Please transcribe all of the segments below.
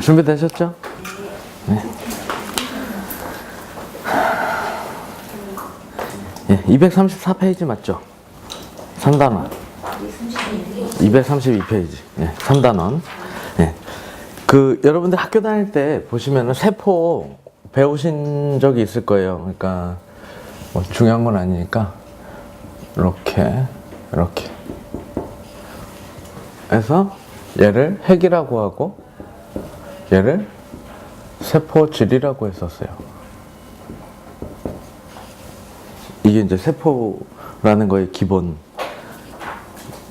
준비되셨죠? 네. 예, 234페이지 맞죠? 3단원. 232페이지. 예, 3단원. 예. 그, 여러분들 학교 다닐 때 보시면은 세포 배우신 적이 있을 거예요. 그러니까, 뭐 중요한 건 아니니까, 이렇게, 이렇게. 해서 얘를 핵이라고 하고, 얘를 세포질이라고 했었어요. 이게 이제 세포라는 거의 기본,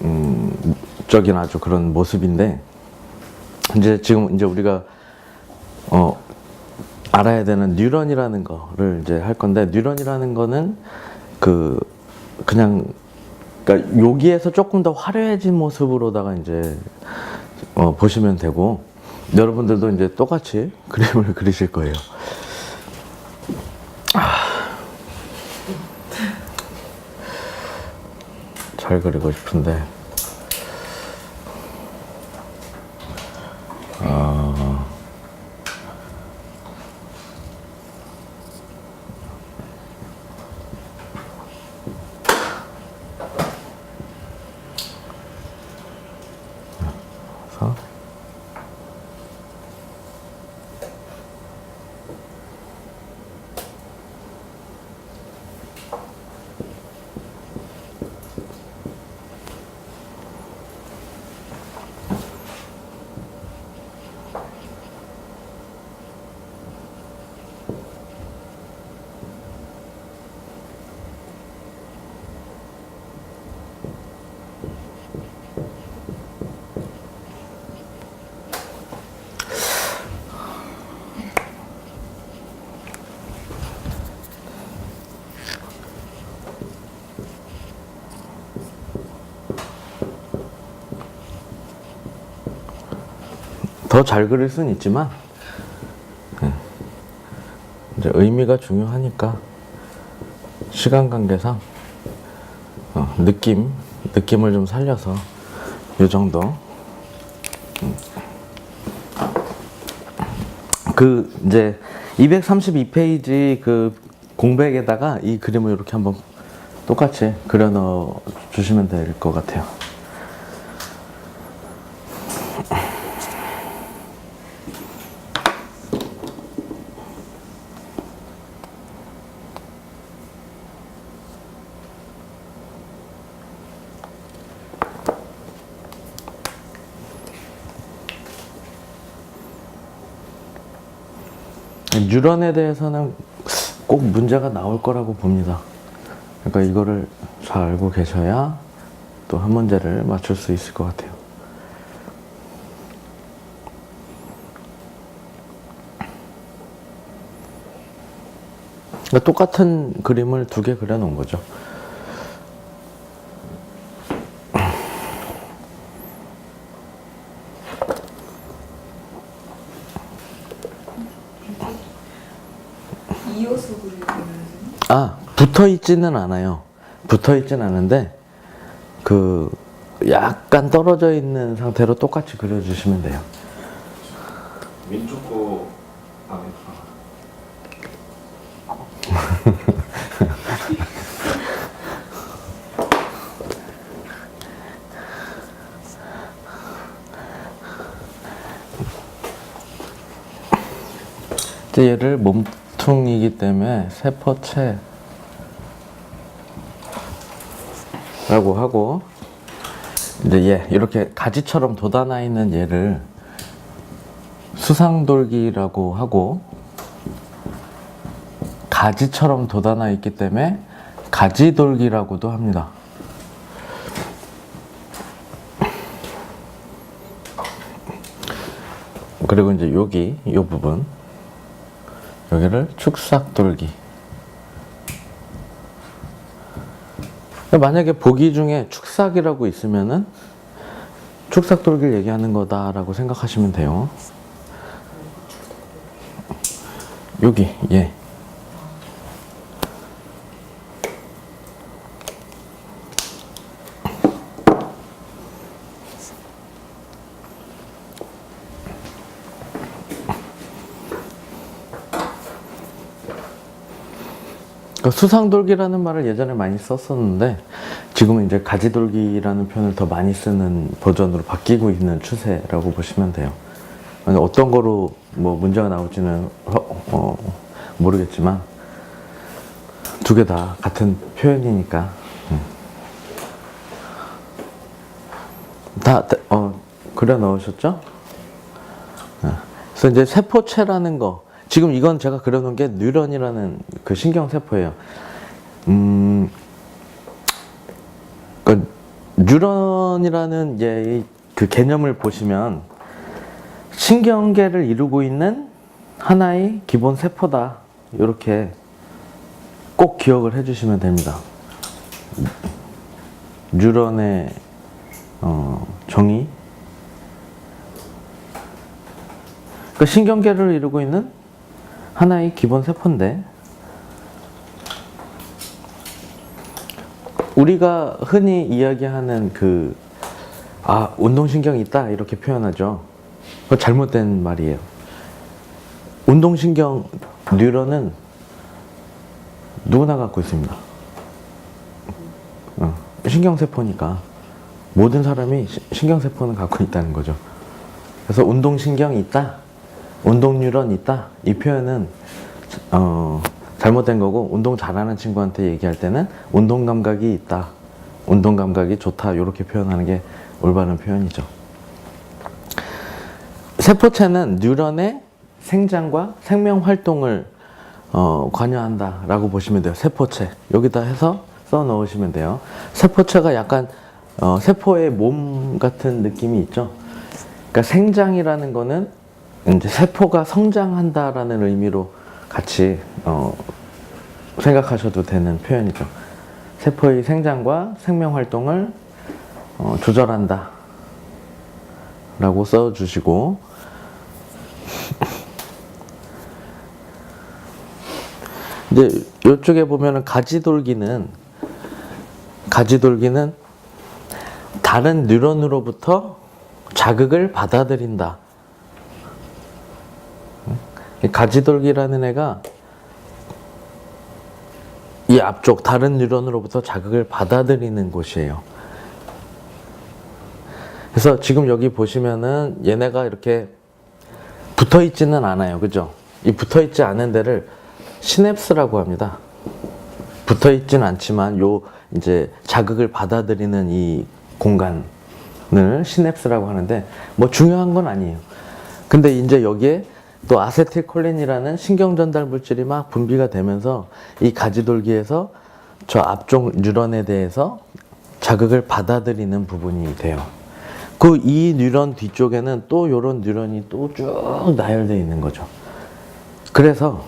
음, 적인 아주 그런 모습인데, 이제 지금 이제 우리가, 어, 알아야 되는 뉴런이라는 거를 이제 할 건데, 뉴런이라는 거는 그, 그냥, 그러니까 여기에서 조금 더 화려해진 모습으로다가 이제, 어, 보시면 되고, 여러분들도 이제 똑같이 그림을 그리실 거예요. 잘 그리고 싶은데 더 잘 그릴 수는 있지만 예. 이제 의미가 중요하니까 시간 관계상 어, 느낌 느낌을 좀 살려서 이 정도 음. 그 이제 232페이지 그 공백에다가 이 그림을 이렇게 한번 똑같이 그려 넣어 주시면 될 것 같아요. 뉴런에 대해서는 꼭 문제가 나올 거라고 봅니다. 그러니까 이거를 잘 알고 계셔야 또 한 문제를 맞출 수 있을 것 같아요. 그러니까 똑같은 그림을 두 개 그려놓은 거죠. 이어서 그리는 아, 붙어 있지는 않아요. 붙어 있진 않은데, 그, 약간 떨어져 있는 상태로 똑같이 그려주시면 돼요. 왼쪽 거 이제 얘를 몸 통이기 때문에 세포체 라고 하고 이제 얘 이렇게 가지처럼 돋아나 있는 얘를 수상돌기라고 하고 가지처럼 돋아나 있기 때문에 가지돌기라고도 합니다. 그리고 이제 여기 이 부분 여기를 축삭 돌기. 만약에 보기 중에 축삭이라고 있으면은 축삭 돌기를 얘기하는 거다라고 생각하시면 돼요. 여기 예. 그러니까 수상돌기라는 말을 예전에 많이 썼었는데 지금은 이제 가지돌기라는 표현을 더 많이 쓰는 버전으로 바뀌고 있는 추세라고 보시면 돼요. 어떤 거로 뭐 문제가 나올지는 어, 어, 모르겠지만 두 개 다 같은 표현이니까 음. 다 어, 그려 넣으셨죠? 아, 그래서 이제 세포체라는 거 지금 이건 제가 그려놓은 게 뉴런이라는 그 신경 세포예요. 음, 그 뉴런이라는 이제 이그 개념을 보시면 신경계를 이루고 있는 하나의 기본 세포다. 이렇게 꼭 기억을 해주시면 됩니다. 뉴런의 어, 정의. 그 신경계를 이루고 있는 하나의 기본 세포인데 우리가 흔히 이야기하는 그 아, 운동신경이 있다 이렇게 표현하죠. 그거 잘못된 말이에요. 운동신경 뉴런은 누구나 갖고 있습니다. 어, 신경세포니까 모든 사람이 시- 신경세포는 갖고 있다는 거죠. 그래서 운동신경이 있다, 운동뉴런 있다 이 표현은 어, 잘못된 거고 운동 잘하는 친구한테 얘기할 때는 운동 감각이 있다, 운동 감각이 좋다 이렇게 표현하는 게 올바른 표현이죠. 세포체는 뉴런의 생장과 생명 활동을 어, 관여한다 라고 보시면 돼요. 세포체 여기다 해서 써 넣으시면 돼요. 세포체가 약간 어, 세포의 몸 같은 느낌이 있죠. 그러니까 생장이라는 거는 이제 세포가 성장한다라는 의미로 같이 어, 생각하셔도 되는 표현이죠. 세포의 생장과 생명 활동을 어, 조절한다. 라고 써주시고, 이제 이쪽에 보면은 가지돌기는, 가지돌기는 다른 뉴런으로부터 자극을 받아들인다. 이 가지돌기라는 애가 이 앞쪽 다른 뉴런으로부터 자극을 받아들이는 곳이에요. 그래서 지금 여기 보시면은 얘네가 이렇게 붙어 있지는 않아요. 그죠? 이 붙어 있지 않은 데를 시냅스라고 합니다. 붙어 있지는 않지만 요 이제 자극을 받아들이는 이 공간을 시냅스라고 하는데 뭐 중요한 건 아니에요. 근데 이제 여기에 또 아세틸콜린이라는 신경 전달 물질이 막 분비가 되면서 이 가지돌기에서 저 앞쪽 뉴런에 대해서 자극을 받아들이는 부분이 돼요. 그 이 뉴런 뒤쪽에는 또 요런 뉴런이 또 쭉 나열되어 있는 거죠. 그래서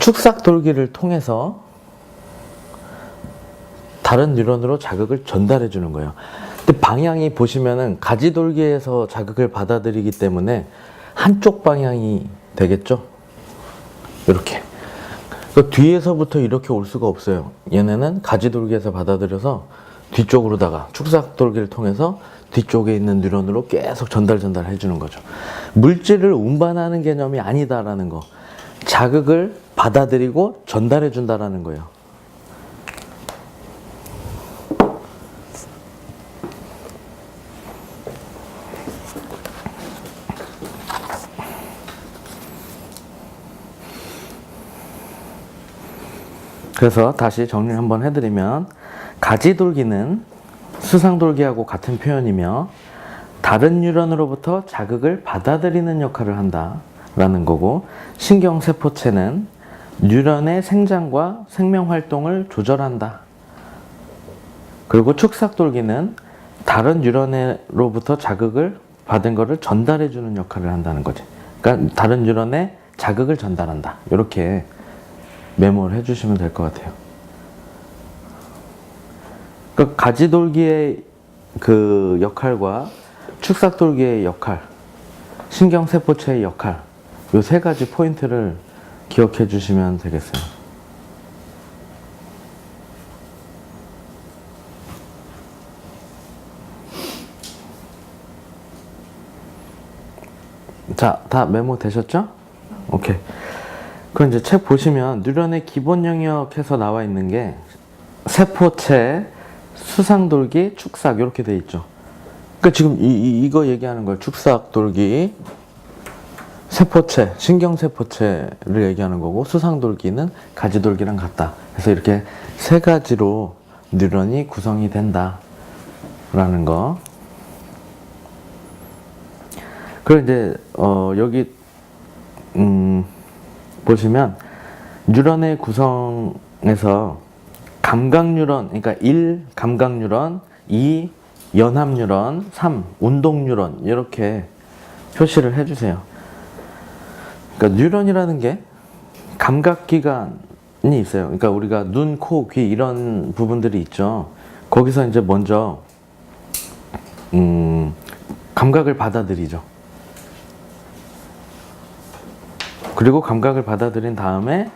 축삭 돌기를 통해서 다른 뉴런으로 자극을 전달해 주는 거예요. 근데 방향이 보시면은 가지 돌기에서 자극을 받아들이기 때문에 한쪽 방향이 되겠죠? 이렇게. 그 뒤에서부터 이렇게 올 수가 없어요. 얘네는 가지 돌기에서 받아들여서 뒤쪽으로다가 축삭 돌기를 통해서 뒤쪽에 있는 뉴런으로 계속 전달 전달 해주는 거죠. 물질을 운반하는 개념이 아니다라는 거. 자극을 받아들이고 전달해 준다라는 거예요. 그래서 다시 정리를 한번 해드리면 가지돌기는 수상돌기하고 같은 표현이며 다른 뉴런으로부터 자극을 받아들이는 역할을 한다라는 거고 신경세포체는 뉴런의 생장과 생명 활동을 조절한다. 그리고 축삭돌기는 다른 뉴런으로부터 자극을 받은 것을 전달해 주는 역할을 한다는 거지. 그러니까 다른 뉴런에 자극을 전달한다. 이렇게 메모를 해주시면 될 것 같아요. 그 가지돌기의 그 역할과 축삭돌기의 역할, 신경세포체의 역할, 요 세 가지 포인트를 기억해 주시면 되겠어요. 자, 다 메모 되셨죠? 오케이. 그 이제 책 보시면 뉴런의 기본 영역에서 나와 있는 게 세포체, 수상돌기, 축삭 이렇게 돼 있죠. 그러니까 지금 이, 이, 이 거 얘기하는 거예요. 축삭돌기, 세포체, 신경세포체를 얘기하는 거고 수상돌기는 가지돌기랑 같다. 그래서 이렇게 세 가지로 뉴런이 구성이 된다라는 거. 그리고 이제 어, 여기 음, 보시면 뉴런의 구성에서 감각 뉴런, 그러니까 1 감각 뉴런, 2 연합 뉴런, 3 운동 뉴런 이렇게 표시를 해 주세요. 그러니까 뉴런이라는 게 감각 기관이 있어요. 그러니까 우리가 눈, 코, 귀 이런 부분들이 있죠. 거기서 이제 먼저 음, 감각을 받아들이죠. 그리고 감각을 받아들인 다음에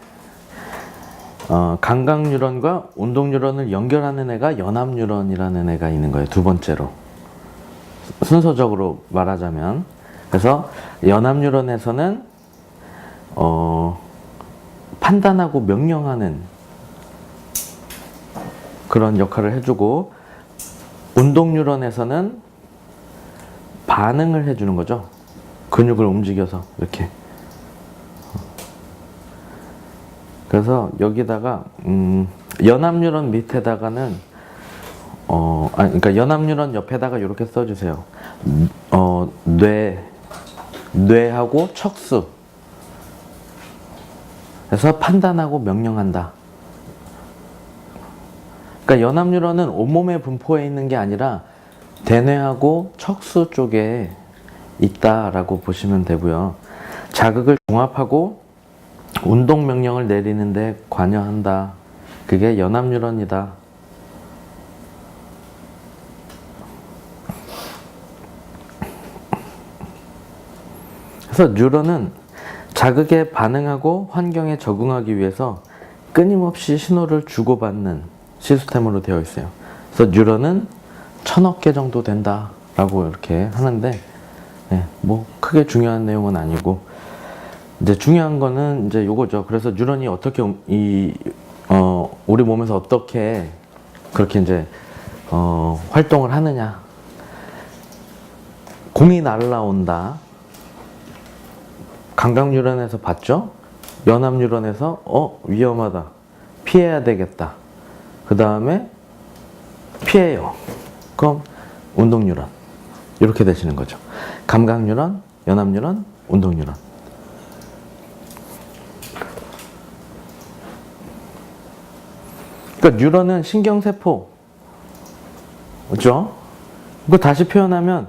어, 감각 뉴런과 운동 뉴런을 연결하는 애가 연합 뉴런이라는 애가 있는 거예요. 두 번째로 순서적으로 말하자면 그래서 연합 뉴런에서는 어, 판단하고 명령하는 그런 역할을 해주고 운동 뉴런에서는 반응을 해주는 거죠. 근육을 움직여서 이렇게 그래서 여기다가 음, 연합뉴런 밑에다가는 어, 아니, 그러니까 연합뉴런 옆에다가 이렇게 써주세요. 어, 뇌, 뇌하고 척수. 그래서 판단하고 명령한다. 그러니까 연합뉴런은 온몸의 분포에 있는 게 아니라 대뇌하고 척수 쪽에 있다라고 보시면 되고요. 자극을 종합하고 운동 명령을 내리는데 관여한다. 그게 연합뉴런이다. 그래서 뉴런은 자극에 반응하고 환경에 적응하기 위해서 끊임없이 신호를 주고받는 시스템으로 되어 있어요. 그래서 뉴런은 천억 개 정도 된다라고 이렇게 하는데, 네, 뭐 크게 중요한 내용은 아니고, 이제 중요한 거는 이제 요거죠. 그래서 뉴런이 어떻게 음- 이, 어, 우리 몸에서 어떻게 그렇게 이제, 어, 활동을 하느냐. 공이 날라온다. 감각뉴런에서 봤죠? 연합뉴런에서, 어, 위험하다. 피해야 되겠다. 그 다음에, 피해요. 그럼, 운동뉴런. 이렇게 되시는 거죠. 감각뉴런, 연합뉴런, 운동뉴런. 그러니까 뉴런은 신경세포. 그죠? 이거 다시 표현하면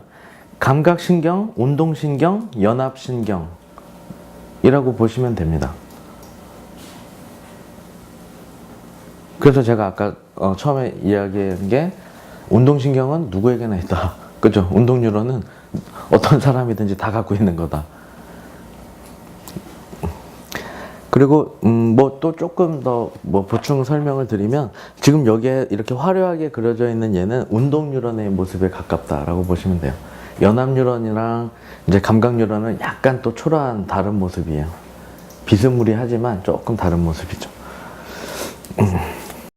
감각신경, 운동신경, 연합신경이라고 보시면 됩니다. 그래서 제가 아까 어, 처음에 이야기한 게 운동신경은 누구에게나 있다. 그죠? 운동뉴런은 어떤 사람이든지 다 갖고 있는 거다. 그리고 음, 뭐 또 조금 더 뭐 보충 설명을 드리면 지금 여기에 이렇게 화려하게 그려져 있는 얘는 운동 뉴런의 모습에 가깝다라고 보시면 돼요. 연합 뉴런이랑 이제 감각 뉴런은 약간 또 초라한 다른 모습이에요. 비스무리하지만 조금 다른 모습이죠. 음.